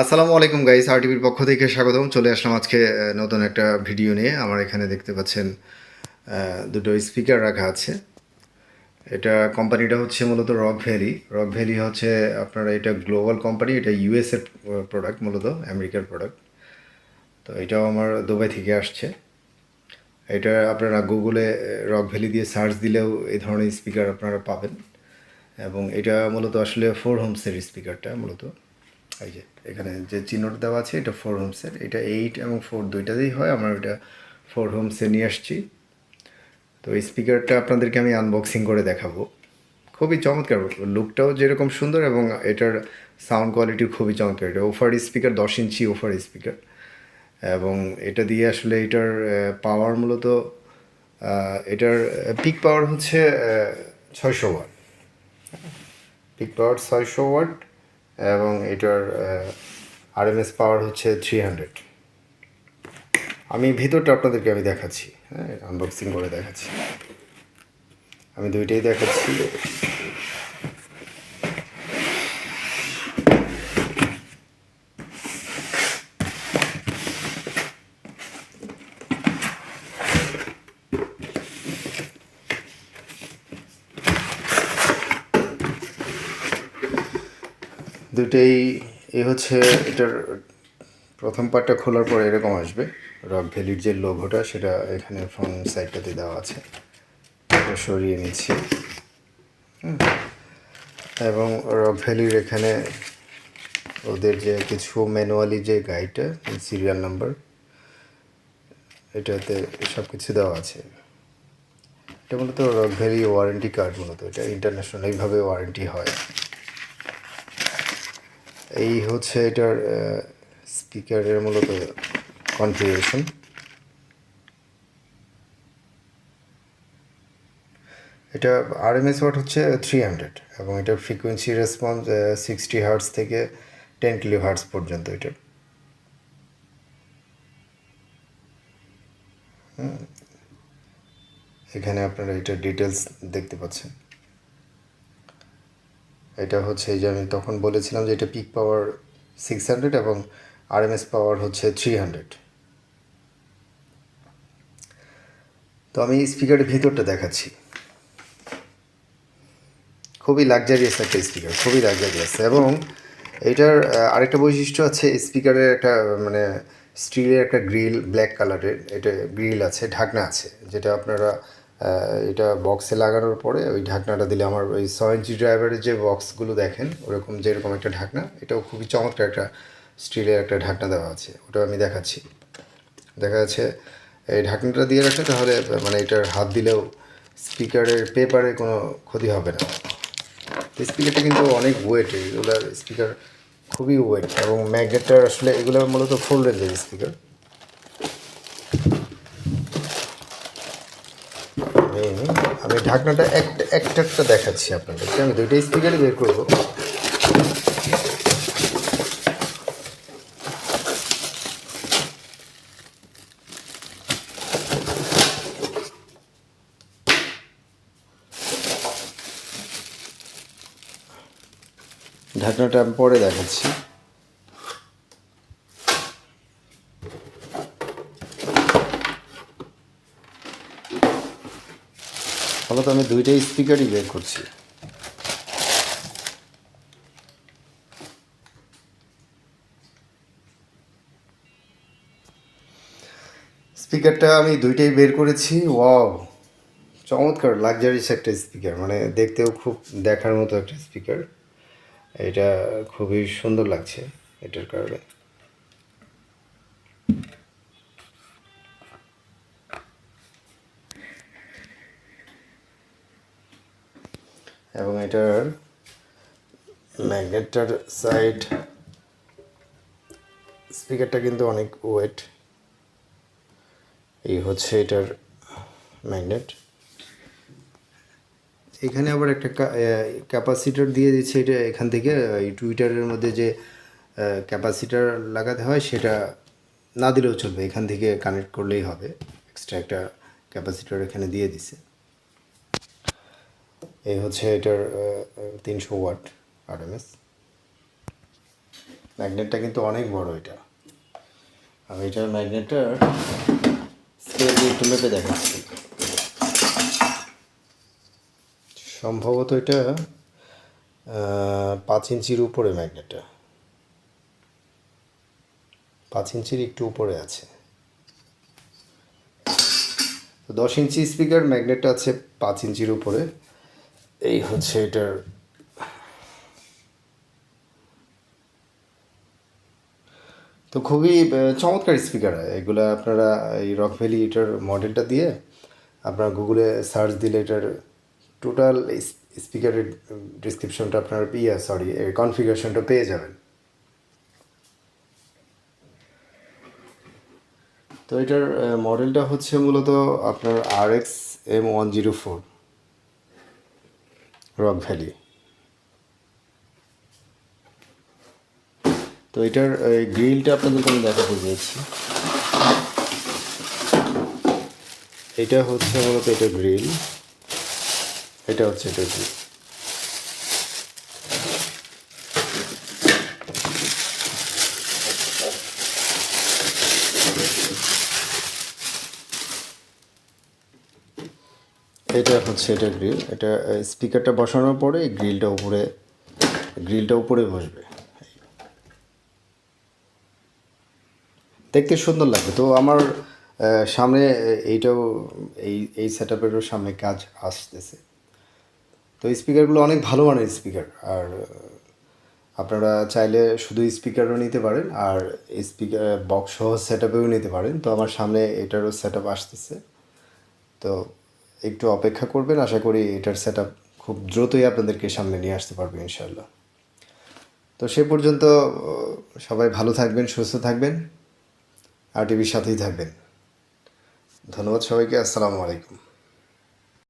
আসসালামু আলাইকুম গাইস আরটিভির পক্ষ থেকে স্বাগতম। চলে আসলাম আজকে নতুন একটা ভিডিও নিয়ে। আমার এখানে দেখতে পাচ্ছেন দুটো স্পিকার রাখা আছে। এটা কোম্পানিটা হচ্ছে মূলত রক ভ্যালি। রক ভ্যালি হচ্ছে আপনার, এটা গ্লোবাল কোম্পানি, এটা ইউএস এর প্রোডাক্ট মূলত, আমেরিকার প্রোডাক্ট তো এটাও আমার দুবাই থেকে আসছে। এটা আপনারা গুগলে রক ভ্যালি দিয়ে সার্চ দিলেও এই ধরনের স্পিকার আপনারা পাবেন। এবং এটা মূলত আসলে ফোর হোমসের স্পিকারটা মূলত। এই যে, এখানে যে চিহ্নটা দেওয়া আছে, এটা ফোর হোমসের এটা এইট এবং ফোর দুইটাতেই হয়, আমরা এটা ফোর হোমসে নিয়ে আসছি। তো এই স্পিকারটা আপনাদেরকে আমি আনবক্সিং করে দেখাবো। খুবই চমৎকার লুকটাও যেরকম সুন্দর এবং এটার সাউন্ড কোয়ালিটি খুবই চমৎকার। এটা ওফার স্পিকার দশ ইঞ্চি ওফার স্পিকার এবং এটা দিয়ে আসলে এটার পাওয়ার মূলত এটার পিক পাওয়ার হচ্ছে ছয়শো ওয়াট পিক পাওয়ার ছয়শো ওয়াট এবং এটার আর আরএমএস পাওয়ার হচ্ছে থ্রি হান্ড্রেড আমি ভিতরটা আপনাদেরকে আমি দেখাচ্ছি হ্যাঁ আনবক্সিং করে দেখাচ্ছি। আমি দুইটাই দেখাচ্ছি। দুটোই, এ হচ্ছে এটার প্রথম পার্টটা খোলার পর এরকম আসবে। রক ভ্যালির যে লোগোটা সেটা এখানে ফ্রন্ট সাইডটাতে দেওয়া আছে। এটা সরিয়ে নিচ্ছি। এবং রক ভ্যালির এখানে ওদের যে কিছু ম্যানুয়ালি যে গাইডটা সিরিয়াল নাম্বার এটাতে সব কিছু দেওয়া আছে। এটা মূলত রক ভ্যালি ওয়ারেন্টি কার্ড মূলত। এটা ইন্টারন্যাশনাল এইভাবে ওয়ারেন্টি হয়। এই হচ্ছে এটার স্পিকারের মূলত কনফিগারেশন এটা আরএমএস ওয়াট হচ্ছে থ্রি হান্ড্রেড এবং এটার ফ্রিকোয়েন্সি রেসপন্স সিক্সটি হার্টস থেকে টেন কিলো হার্টস পর্যন্ত এটার এখানে আপনারা এটার ডিটেলস দেখতে পাচ্ছেন। এটা হচ্ছে যে আমি তখন বলেছিলাম যে এটা পিক পাওয়ার সিক্স হান্ড্রেড এবং আরএমএস পাওয়ার হচ্ছে থ্রি হান্ড্রেড তো আমি স্পিকারের ভিতরটা দেখাচ্ছি। খুবই লাক্সারিয়াস একটা স্পিকার খুবই লাক্সারিয়াস এবং এটার আরেকটা বৈশিষ্ট্য আছে স্পিকারের একটা মানে স্টিলের একটা গ্রিল ব্ল্যাক কালারের এটা গ্রিল আছে, ঢাকনা আছে, যেটা আপনারা এটা বক্সে লাগানোর পরে ওই ঢাকনাটা দিলে আমার ওই ছয় ইঞ্চি ড্রাইভারের যে বক্সগুলো দেখেন, ওরকম যেরকম একটা ঢাকনা, এটাও খুবই চমৎকার একটা স্টিলের একটা ঢাকনা দেওয়া আছে ওটা আমি দেখাচ্ছি। দেখা যাচ্ছে, এই ঢাকনাটা দিয়ে রাখলে তাহলে মানে এটার হাত দিলেও স্পিকারের পেপারে কোনো ক্ষতি হবে না। স্পিকারটা কিন্তু অনেক ওয়েট এগুলোর স্পিকার খুবই ওয়েট এবং ম্যাগনেটটা আসলে এগুলো মূলত রেঞ্জের স্পিকার আমি আমি ঢাকনাটা একটা একটা একটা দেখাচ্ছি আপনাদেরকে। আমি দুইটা স্পিকারই বের করব। ঢাকনাটা আমি পরে দেখাচ্ছি। ফলত আমি দুইটাই স্পিকারই বের করছি। স্পিকারটা আমি দুইটাই বের করেছি। ওয়াও চমৎকার লাক্সারিস একটা স্পিকার মানে দেখতেও খুব দেখার মতো একটা স্পিকার এটা খুবই সুন্দর লাগছে এটার কারণে। এবং এটার ম্যাগনেটটার সাইড স্পিকারটা কিন্তু অনেক ওয়েট এই হচ্ছে এটার ম্যাগনেট এখানে আবার একটা ক্যাপাসিটার দিয়ে দিচ্ছে এটা এখান থেকে, এই টুইটারের মধ্যে যে ক্যাপাসিটার লাগাতে হয় সেটা না দিলেও চলবে, এখান থেকে কানেক্ট করলেই হবে। এক্সট্রা একটা ক্যাপাসিটার এখানে দিয়ে দিছে। এই হচ্ছে এটার তিনশো ওয়াট আরএমএস ম্যাগনেটটা কিন্তু অনেক বড় এটা। আমি এটার ম্যাগনেটটার স্কেল দিয়ে একটু মেপে দেখাচ্ছি। সম্ভবত এটা পাঁচ ইঞ্চির উপরে ম্যাগনেটটা। পাঁচ ইঞ্চির একটু উপরে আছে। দশ ইঞ্চি স্পিকার ম্যাগনেটটা আছে পাঁচ ইঞ্চির উপরে। এই হচ্ছে এটার তো খুবই চমৎকার স্পিকার হয়। এগুলো আপনারা এই রক ভ্যালি এটার মডেলটা দিয়ে আপনারা গুগলে সার্চ দিলে এটার টোটাল স্পিকারের ডিসক্রিপশনটা আপনার ইয়ে সরি কনফিগারেশনটা পেয়ে যাবেন। তো এটার মডেলটা হচ্ছে মূলত আপনার R X M one zero four Rock Valley তো এটার গ্রিলটা আপনাদেরকে আমি দেখাতে দিয়েছি এটা হচ্ছে মূলত এটা গ্রিল এটা হচ্ছে এটা গ্রিল এটা হচ্ছে এটা গ্রিল এটা স্পিকারটা বসানোর পরে গ্রিলটা উপরে গ্রিলটা উপরে বসবে। দেখতে সুন্দর লাগবে। তো আমার সামনে এইটাও, এই এই সেট আপেরও সামনে কাজ আসতেছে। তো স্পিকারগুলো অনেক ভালো মানের স্পিকার আর, আপনারা চাইলে শুধু স্পিকারও নিতে পারেন, আর স্পিকার বক্স সহ সেট আপেও নিতে পারেন। তো আমার সামনে এটারও সেট আপ আসতেছে। তো একটু অপেক্ষা করবেন। আশা করি এটার সেট খুব দ্রুতই আপনাদেরকে সামনে নিয়ে আসতে পারবে ইনশাল্লাহ তো সে পর্যন্ত সবাই ভালো থাকবেন, সুস্থ থাকবেন, আর টিভির সাথেই থাকবেন। ধন্যবাদ সবাইকে, আসসালামু আলাইকুম।